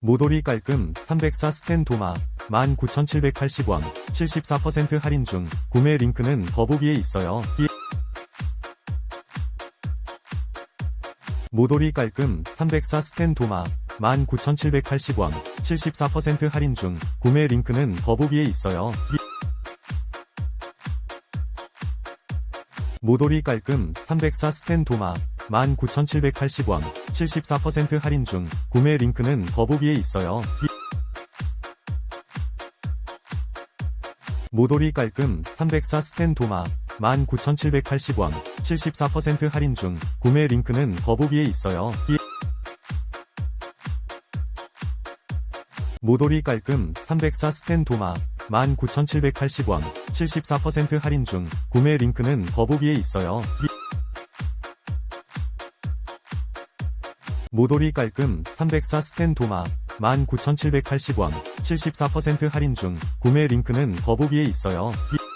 모돌이 깔끔 304 스텐 도마 19,780원 74% 할인 중 구매 링크는 더보기에 있어요. 이- 모돌이 깔끔 304 스텐 도마 19,780원 74% 할인 중 구매 링크는 더보기에 있어요. 이- 모돌이 깔끔 304 스텐 도마 19,780원 74% 할인 중 구매 링크는 더보기에 있어요. 이- 모돌이 깔끔 304 스텐 도마 19,780원 74% 할인 중 구매 링크는 더보기에 있어요. 이- 모돌이 깔끔 304 스텐 도마 19,780원 74% 할인 중 구매 링크는 더보기에 있어요. 모돌이 깔끔 304 스텐 도마 19,780원 74% 할인 중 구매 링크는 더보기에 있어요. 이-